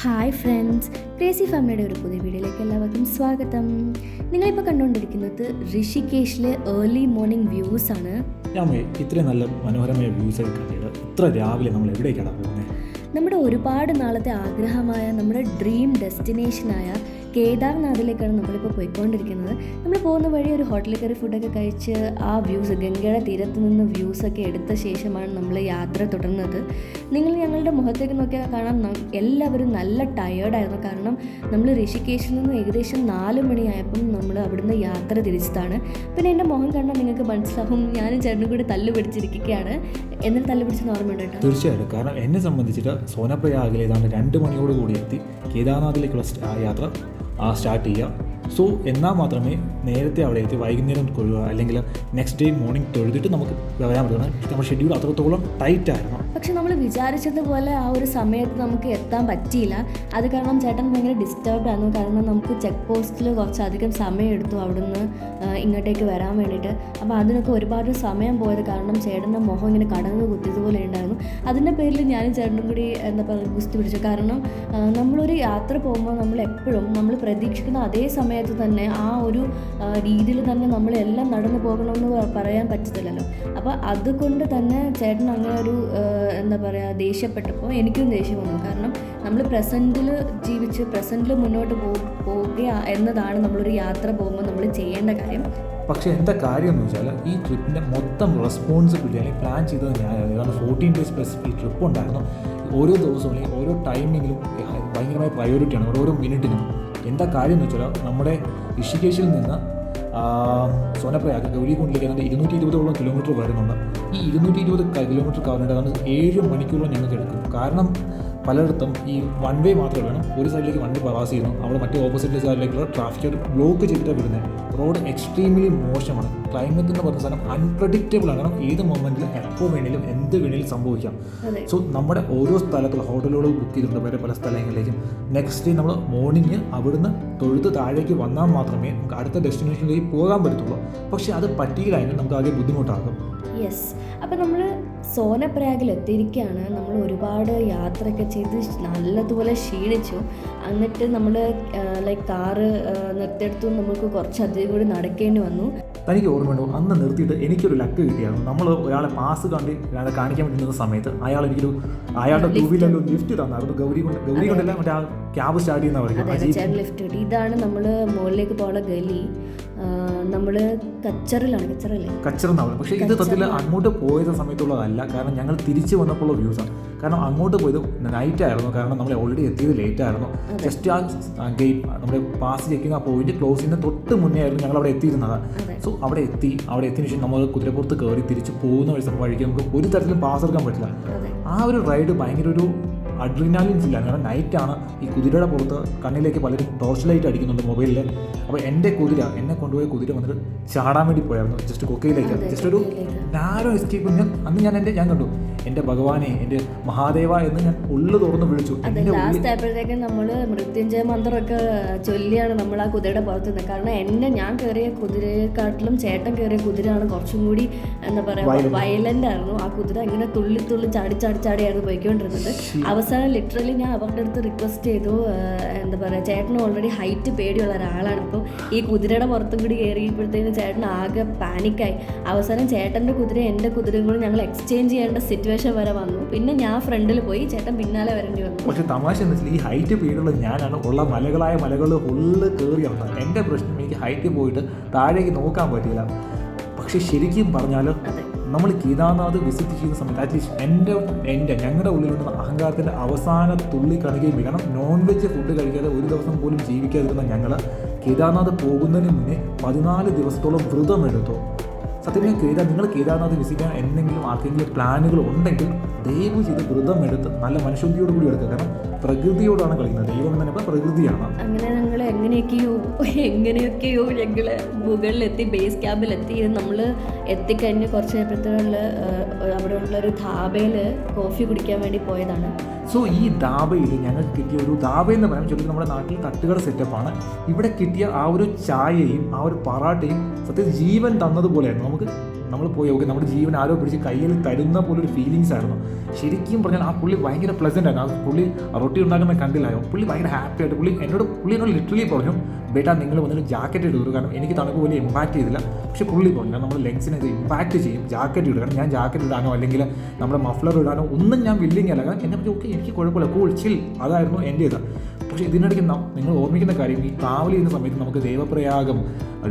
Hi friends crazy ഫാമിലിയുടെ ഒരു പുതിയ വീഡിയോയിലേക്ക് എല്ലാവർക്കും സ്വാഗതം. നിങ്ങളിപ്പോൾ കണ്ടുകൊണ്ടിരിക്കുന്നത് ഋഷികേശിലെ ഏർലി മോർണിംഗ് വ്യൂസ് ആണ്. ഇത്രയും നല്ല മനോഹരമായ വ്യൂസ് ഒക്കെ കണ്ടിട്ട് ഇത്ര രാവിലെ നമ്മൾ എവിടേക്കാണ് പോകുന്നത് നമ്മുടെ ഒരുപാട് നാളത്തെ ആഗ്രഹമായ നമ്മുടെ ഡ്രീം ഡെസ്റ്റിനേഷനായ കേദാർനാഥിലേക്കാണ് നമ്മളിപ്പോൾ പോയിക്കൊണ്ടിരിക്കുന്നത്. നമ്മൾ പോകുന്ന വഴി ഒരു ഹോട്ടലിൽ കയറി ഫുഡൊക്കെ കഴിച്ച് ആ വ്യൂസ് ഗംഗയുടെ തീരത്ത് നിന്ന് വ്യൂസൊക്കെ എടുത്ത ശേഷമാണ് നമ്മൾ യാത്ര തുടർന്നത്. നിങ്ങൾ ഞങ്ങളുടെ മുഖത്തേക്ക് നോക്കിയാൽ കാണാം എല്ലാവരും നല്ല ടയേർഡായിരുന്നു കാരണം നമ്മൾ ഋഷികേശിൽ നിന്ന് ഏകദേശം നാല് മണിയായപ്പം നമ്മൾ അവിടുന്ന് യാത്ര തിരിച്ചതാണ്. പിന്നെ എന്റെ മുഖം കണ്ടാൽ നിങ്ങൾക്ക് മനസ്സിലാവും ഞാനും ചേട്ടനും കൂടി തല്ലു പിടിച്ചിരിക്കുകയാണ്. എന്നിട്ട് തല്ലു പിടിച്ചെന്ന് ഓർമ്മയുണ്ട് കേട്ടോ കാരണം എന്നെ സംബന്ധിച്ചിട്ട് സോനപ്രയാഗിൽ രണ്ട് മണിയോട് കൂടി എത്തി കേദാർനാഥിലേക്കുള്ള യാത്ര സ്റ്റാർട്ട് ചെയ്യുക സോ എന്നാൽ മാത്രമേ നേരത്തെ അവിടെ എത്തി വൈകുന്നേരം കൊള്ളുക അല്ലെങ്കിൽ നെക്സ്റ്റ് ഡേ മോർണിംഗ് തൊഴുതിട്ട് നമുക്ക് വരാൻ പറ്റുന്നത് നമ്മുടെ ഷെഡ്യൂൾ അത്രത്തോളം ടൈറ്റ് ആയിരുന്നു. പക്ഷെ നമ്മൾ വിചാരിച്ചതുപോലെ ആ ഒരു സമയത്ത് നമുക്ക് എത്താൻ പറ്റിയില്ല. അത് കാരണം ചേട്ടൻ ഭയങ്കര ഡിസ്റ്റർബ് ആയിരുന്നു. കാരണം നമുക്ക് ചെക്ക് പോസ്റ്റിൽ കുറച്ചധികം സമയം എടുത്തു അവിടുന്ന് ഇങ്ങോട്ടേക്ക് വരാൻ വേണ്ടിയിട്ട്. അപ്പോൾ അതിനൊക്കെ ഒരുപാട് സമയം പോയത് കാരണം ചേട്ടന്റെ മുഖം ഇങ്ങനെ കടന്ന് കുത്തിയതുപോലെ ഉണ്ടായിരുന്നു. അതിന്റെ പേരിൽ ഞാനും ചേട്ടനും കൂടി എന്താ പറയുക ഗുസ്തി പിടിച്ചു. കാരണം നമ്മളൊരു യാത്ര പോകുമ്പോൾ നമ്മൾ എപ്പോഴും നമ്മൾ പ്രതീക്ഷിക്കുന്ന അതേ സമയത്ത് തന്നെ ആ ഒരു രീതിയിൽ തന്നെ നമ്മളെല്ലാം നടന്നു പോകണമെന്ന് പറയാൻ പറ്റത്തില്ലല്ലോ. അപ്പോൾ അതുകൊണ്ട് തന്നെ ചേട്ടൻ അങ്ങനെ ഒരു എന്താ പറയുക ദേഷ്യപ്പെട്ടപ്പോൾ എനിക്കും ദേഷ്യം വന്നു. കാരണം നമ്മൾ പ്രസന്റിൽ ജീവിച്ച് പ്രസന്റിൽ മുന്നോട്ട് പോകുക എന്നതാണ് നമ്മളൊരു യാത്ര പോകുമ്പോൾ നമ്മൾ ചെയ്യേണ്ട കാര്യം. പക്ഷേ എന്താ കാര്യം എന്ന് വെച്ചാൽ ഈ ട്രിപ്പിന്റെ മൊത്തം റെസ്പോൺസിബിലിറ്റി അല്ലെങ്കിൽ പ്ലാൻ ചെയ്തത് ഞാൻ കാരണം ഫോർട്ടീൻ ഡേയ്സ് പ്ലസ് ഈ ട്രിപ്പ് ഉണ്ടായിരുന്നു. ഓരോ ദിവസവും അല്ലെങ്കിൽ ഓരോ ടൈമിങ്ങിലും ഭയങ്കരമായ പ്രയോറിറ്റിയാണ് ഓരോ മിനിറ്റിനും എന്താ കാര്യം എന്ന് വെച്ചാൽ നമ്മുടെ ഋഷികേശിൽ നിന്ന് സോനപ്രയാഗ് ഗൗരികുണ്ടിലേക്ക് ഏതാണ്ട് ഇരുന്നൂറ്റി ഇരുപതോളം കിലോമീറ്റർ വരുന്നുണ്ട്. ഈ ഇരുന്നൂറ്റി ഇരുപത് കിലോമീറ്റർ കവറിന്റെ ഏതാണ്ട് ഏഴ് മണിക്കൂറോളം ഞങ്ങൾക്ക് എടുക്കും. കാരണം പലയിടത്തും ഈ വൺ വേ മാത്രമേ വേണം ഒരു സൈഡിലേക്ക് വണ്ടി പാസ് ചെയ്യുന്നു. അവിടെ മറ്റേ ഓപ്പോസിറ്റ് സൈഡിലേക്കുള്ള ട്രാഫിക് ബ്ലോക്ക് ചെയ്തിട്ടാണ് വിടുന്നത് റോഡ് എക്സ്ട്രീംലി മോശമാണ്. ക്ലൈമറ്റ് എന്ന് പറയുന്ന സാധനം അൺപ്രഡിക്റ്റബിൾ ആണ്. കാരണം ഏത് മൊമെന്റിൽ എപ്പോൾ വേണേലും എന്ത് വേണേലും സംഭവിക്കാം. സോ നമ്മുടെ ഓരോ സ്ഥലത്തുള്ള ഹോട്ടലുകൾ ബുക്ക് ചെയ്തിട്ടുണ്ട് വേറെ പല സ്ഥലങ്ങളിലേക്കും. നെക്സ്റ്റ് ഡേ നമ്മൾ മോർണിംഗ് അവിടുന്ന് തൊഴുത്ത് താഴേക്ക് വന്നാൽ മാത്രമേ നമുക്ക് അടുത്ത ഡെസ്റ്റിനേഷനിലേക്ക് പോകാൻ പറ്റത്തുള്ളൂ. പക്ഷേ അത് പറ്റിയില്ലെങ്കിൽ നമുക്ക് ആകെ ബുദ്ധിമുട്ടാകും. യെസ് അപ്പോൾ നമ്മൾ സോനപ്രയാഗിൽ എത്തിയിരിക്കുകയാണ്. നമ്മൾ ഒരുപാട് യാത്രയൊക്കെ ചെയ്ത് നല്ലതുപോലെ ക്ഷീണിച്ചു. എന്നിട്ട് നമ്മൾ ലൈക്ക് കാറ് നിർത്തിയെടുത്തു. നമുക്ക് കുറച്ചധികം കൂടി നടക്കേണ്ടി വന്നു. തനിക്ക് ഓർമ്മയുണ്ടോ? അന്ന് നിർത്തിയിട്ട് എനിക്കൊരു ലക്ക് കിട്ടിയായിരുന്നു നമ്മൾ ഒരാളെ പാസ് കണ്ട് ഒരാളെ കാണിക്കാൻ വേണ്ടി നിന്ന സമയത്ത് അയാൾ എനിക്കൊരു അയാളുടെ ടൂ വീലറിൽ ലിഫ്റ്റ് തന്നായിരുന്നു. ഗൗരി കൊണ്ട് ഗൗരി കൊണ്ടല്ല മറ്റേ ആ ക്യാബ് സ്റ്റാർട്ട് ചെയ്യുന്ന ലിഫ്റ്റ് കിട്ടി. ഇതാണ് നമ്മൾ മുകളിലേക്ക് പോകുന്ന ഗലി. നമ്മൾ കച്ചറിലാണ് കച്ചറല്ലേ? കച്ചറന്നാവും പക്ഷേ ഇത് സത്യത്തിൽ അങ്ങോട്ട് പോയത് സമയത്തുള്ളതല്ല. കാരണം ഞങ്ങൾ തിരിച്ചു വന്നപ്പോൾ വ്യൂസാണ് കാരണം അങ്ങോട്ട് പോയത് നൈറ്റ് ആയിരുന്നു. കാരണം നമ്മൾ ഓൾറെഡി എത്തിയത് ലേറ്റ് ആയിരുന്നു. ജസ്റ്റ് ആ ഗേറ്റ് നമ്മുടെ പാസ് ചെയ്യുന്ന ആ പോയിന്റ് ക്ലോസ് ചെയ്യുന്ന തൊട്ട് മുന്നേ ആയിരുന്നു ഞങ്ങൾ അവിടെ എത്തിയിരുന്നത്. സോ അവിടെ എത്തി. അവിടെ എത്തിയതിനു ശേഷം നമ്മൾ കുതിരപ്പുറത്ത് കയറി തിരിച്ച് പോകുന്ന വഴി വഴിക്ക് നമുക്ക് ഒരു തരത്തിലും പാസ് എടുക്കാൻ പറ്റില്ല. ആ ഒരു റൈഡ് ഭയങ്കര ഒരു അഡ്രിനാലിൻസ് ഇല്ല. കാരണം നൈറ്റാണ് ഈ കുതിരയുടെ പുറത്ത് കണ്ണിലേക്ക് പലരും ടോർച്ച് ലൈറ്റ് അടിക്കുന്നുണ്ട് മൊബൈലിൽ അപ്പോൾ എന്റെ കുതിര എന്നെ കൊണ്ടുപോയ കുതിര വന്നിട്ട് ചാടാൻ വേണ്ടി പോയായിരുന്നു. ജസ്റ്റ് കൊക്കയിലേക്ക്. ജസ്റ്റ് ഒരു നാരോ എസ്കേപ്പ് ഞാൻ അന്ന് ഞാൻ എന്റെ ഞാൻ കണ്ടു. എന്റെ ഭഗവാനെ എന്റെ മഹാദേവ എന്ന് ഞാൻ ഉള്ളു തുറന്ന് വിളിച്ചു. ലാസ്റ്റ് ആയപ്പോഴത്തേക്കും നമ്മൾ മൃത്യുഞ്ജയ മന്ത്രമൊക്കെ ചൊല്ലിയാണ് നമ്മൾ ആ കുതിരയുടെ പുറത്ത് നിന്നത്. കാരണം എന്നെ ഞാൻ കയറിയ കുതിരയെക്കാട്ടിലും ചേട്ടൻ കയറിയ കുതിരയാണ് കുറച്ചും കൂടി എന്താ പറയുക വയലന്റ് വയലന്റ് ആയിരുന്നു. ആ കുതിര ഇങ്ങനെ തുള്ളി തുള്ളി ചാടി ചാടി ചാടിയായിരുന്നു പോയിക്കൊണ്ടിരുന്നത്. അവസാനം ലിറ്ററലി ഞാൻ അവരുടെ അടുത്ത് റിക്വസ്റ്റ് ചെയ്തു. എന്താ പറയുക ചേട്ടന് ഓൾറെഡി ഹൈറ്റ് പേടിയുള്ള ഒരാളാണ്. ഇപ്പോൾ ഈ കുതിരയുടെ പുറത്തും കൂടി കയറിയപ്പോഴത്തേക്കും ചേട്ടൻ ആകെ പാനിക്കായി അവസാനം ചേട്ടന്റെ കുതിര എന്റെ കുതിരയും കൂടി ഞങ്ങൾ എക്സ്ചേഞ്ച് ചെയ്യേണ്ട സിറ്റുവേഷൻ വരെ വന്നു. പിന്നെ ഞാൻ ഫ്രണ്ടിൽ പോയി ചേട്ടൻ പിന്നാലെ വരേണ്ടി വന്നു. പക്ഷെ തമാശ എന്ന് വെച്ചാൽ ഈ ഹൈറ്റ് പേടുള്ള ഞാനാണ്. ഉള്ള മലകളായ മലകൾ ഫുള്ള് വന്നത് എന്റെ പ്രശ്നം എനിക്ക് ഹൈറ്റ് പോയിട്ട് താഴേക്ക് നോക്കാൻ പറ്റില്ല പക്ഷെ ശരിക്കും പറഞ്ഞാൽ നമ്മൾ കേദാർനാഥ് വിസിറ്റ് ചെയ്യുന്ന സമയത്ത് അറ്റ്ലീസ്റ്റ് എന്റെ എന്റെ ഞങ്ങളുടെ ഉള്ളിലുള്ള അഹങ്കാരത്തിന്റെ അവസാന തുള്ളി കണക്കുകയും കാരണം നോൺ വെജ് ഫുഡ് കഴിക്കാതെ ഒരു ദിവസം പോലും ജീവിക്കാതിരുന്ന ഞങ്ങൾ കേദാർനാഥ് പോകുന്നതിന് മുന്നേ പതിനാല് ദിവസത്തോളം വ്രതം എടുത്തു ഞാൻ കേദാർ നിങ്ങൾ കേദാർനാഥ് വിസിറ്റ് ചെയ്യാൻ എന്തെങ്കിലും ആർക്കെങ്കിലും പ്ലാനുകൾ ഉണ്ടെങ്കിൽ ദയവ് ചെയ്ത് വ്രതം എടുത്ത് നല്ല മനുഷ്യബുദ്ധിയോടുകൂടി കൂടി എടുക്കുക. കാരണം പ്രകൃതിയോടാണ് കളിക്കുന്നത്. ദൈവം എന്ന് പറയുമ്പോൾ പ്രകൃതിയാണ്. അങ്ങനെ ഞങ്ങൾ എങ്ങനെയൊക്കെയോ എങ്ങനെയൊക്കെയോ ഞങ്ങൾ മുകളിലെത്തി ബേസ് ക്യാമ്പിലെത്തി നമ്മൾ എത്തിക്കഴിഞ്ഞ് കുറച്ച് കഴിഞ്ഞപ്പോഴത്തേക്കുള്ള അവിടെ ഉള്ള ഒരു ധാബയിൽ കോഫി കുടിക്കാൻ വേണ്ടി പോയതാണ്. സോ ഈ ധാബയിൽ ഞങ്ങൾ കിട്ടിയ ഒരു ധാബ എന്ന് പറയാൻ ചൊല്ലി നമ്മുടെ നാട്ടിൽ തട്ടുകട സെറ്റപ്പാണ് ഇവിടെ കിട്ടിയ ആ ഒരു ചായയും ആ ഒരു പറാട്ടയും സത്യം ജീവൻ തന്നതുപോലെയായിരുന്നു. നമുക്ക് നമ്മൾ പോയി ഓക്കെ നമ്മുടെ ജീവൻ ആരോ പിടിച്ച് കയ്യിൽ തരുന്ന പോലെ ഒരു ഫീലിങ്സ് ആയിരുന്നു. ശരിക്കും പറഞ്ഞാൽ ആ പുള്ളി ഭയങ്കര പ്ലസന്റ് ആയിരുന്നു. ആ പുള്ളി റൊട്ടി ഉണ്ടാക്കുന്ന കണ്ടില്ലായോ പുള്ളി ഭയങ്കര ഹാപ്പി ആയിട്ട് പുള്ളി എന്നോട് പുള്ളി എന്നോട് ലിറ്ററലി പറഞ്ഞു ബേട്ടാ നിങ്ങൾ വന്നിട്ട് ജാക്കറ്റ് ഇടുക. കാരണം എനിക്ക് തണുപ്പ് വലിയ ഇമ്പാക്ട് ചെയ്തില്ല. പക്ഷേ പുള്ളി പറഞ്ഞു കാരണം നമ്മൾ ലെങ്സിനെ ഇത് ഇമ്പാക്ട് ചെയ്യും. ജാക്കറ്റ് ഇടുക. കാരണം ഞാൻ ജാക്കറ്റ് ഇടാനോ അല്ലെങ്കിൽ നമ്മുടെ മഫ്ലർ ഇടാനോ ഒന്നും ഞാൻ വില്ലിങ് അല്ല. കാരണം എന്നെ പറ്റി ഓക്കെ എനിക്ക് കുഴപ്പമില്ല. കൂൾ ചിൽ അതായിരുന്നു എന്റെ ഇത് പക്ഷേ ഇതിനിടയ്ക്ക് നിങ്ങൾ ഓർമ്മിക്കുന്ന കാര്യം ഈ ട്രാവൽ ചെയ്യുന്ന സമയത്ത് നമുക്ക് ദേവപ്രയാഗം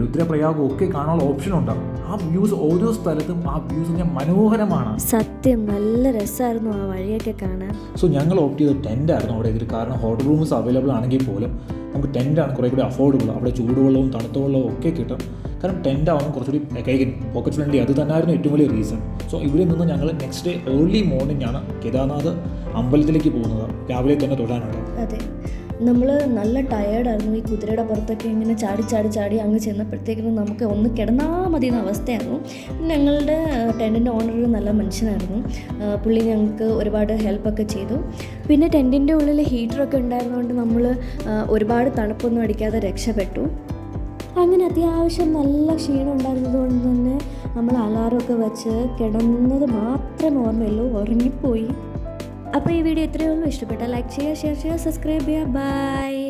രുദ്രപ്രയാഗം ഒക്കെ കാണാനുള്ള ഓപ്ഷൻ ഉണ്ടാകും ആ വ്യൂസ് ഓരോ സ്ഥലത്തും ആ വ്യൂസ് ഞാൻ മനോഹരമാണ്. സത്യം. നല്ല രസമായിരുന്നു ആ വഴിയൊക്കെ കാണാൻ. സോ ഞങ്ങൾ ഓപ്റ്റ് ചെയ്ത ടെന്റ് ആയിരുന്നു അവിടെ. ഇതിൽ കാരണം ഹോട്ടൽ റൂംസ് അവൈലബിൾ ആണെങ്കിൽ പോലും നമുക്ക് ടെന്റാണ് കുറേ കൂടി അഫോർഡബിൾ അവിടെ ചൂടുവെള്ളവും തണുത്ത വെള്ളവും ഒക്കെ കിട്ടും. കാരണം ടെന്റ് ആവുമ്പോൾ കുറച്ചുകൂടി കൈകൻ പോക്കറ്റ് ഫ്രണ്ട്ലി അത് തന്നെയായിരുന്നു ഏറ്റവും വലിയ റീസൺ സോ ഇവിടെ നിന്ന് ഞങ്ങൾ നെക്സ്റ്റ് ഡേ ഏർലി മോർണിംഗ് ആണ് കേദാർനാഥ് അമ്പലത്തിലേക്ക് പോകുന്നത്. രാവിലെ തന്നെ തൊഴാനുള്ളത് നമ്മൾ നല്ല ടയേർഡായിരുന്നു ഈ കുതിരയുടെ പുറത്തൊക്കെ ഇങ്ങനെ ചാടി ചാടി ചാടി അങ്ങ് ചെന്നപ്പോഴത്തേക്കും നമുക്ക് ഒന്ന് കിടന്നാൽ മതി എന്ന അവസ്ഥയായിരുന്നു ഞങ്ങളുടെ ടെന്റിന്റെ ഓണർ ഒരു നല്ല മനുഷ്യനായിരുന്നു. പുള്ളി ഞങ്ങൾക്ക് ഒരുപാട് ഹെൽപ്പൊക്കെ ചെയ്തു. പിന്നെ ടെന്റിന്റെ ഉള്ളിൽ ഹീറ്ററൊക്കെ ഉണ്ടായിരുന്നതുകൊണ്ട് നമ്മൾ ഒരുപാട് തണുപ്പൊന്നും അടിക്കാതെ രക്ഷപ്പെട്ടു. അങ്ങനെ അത്യാവശ്യം നല്ല ക്ഷീണം ഉണ്ടായിരുന്നത് കൊണ്ട് തന്നെ നമ്മൾ അലാറമൊക്കെ വെച്ച് കിടന്നത് മാത്രമേ ഓർമ്മയുള്ളൂ. ഉറങ്ങിപ്പോയി. അപ്പോൾ ഈ വീഡിയോ ഇത്രയേ ഉള്ളൂ. ഇഷ്ടപ്പെട്ടാൽ ലൈക്ക് ചെയ്യുക ഷെയർ ചെയ്യുക സബ്സ്ക്രൈബ് ചെയ്യുക. ബൈ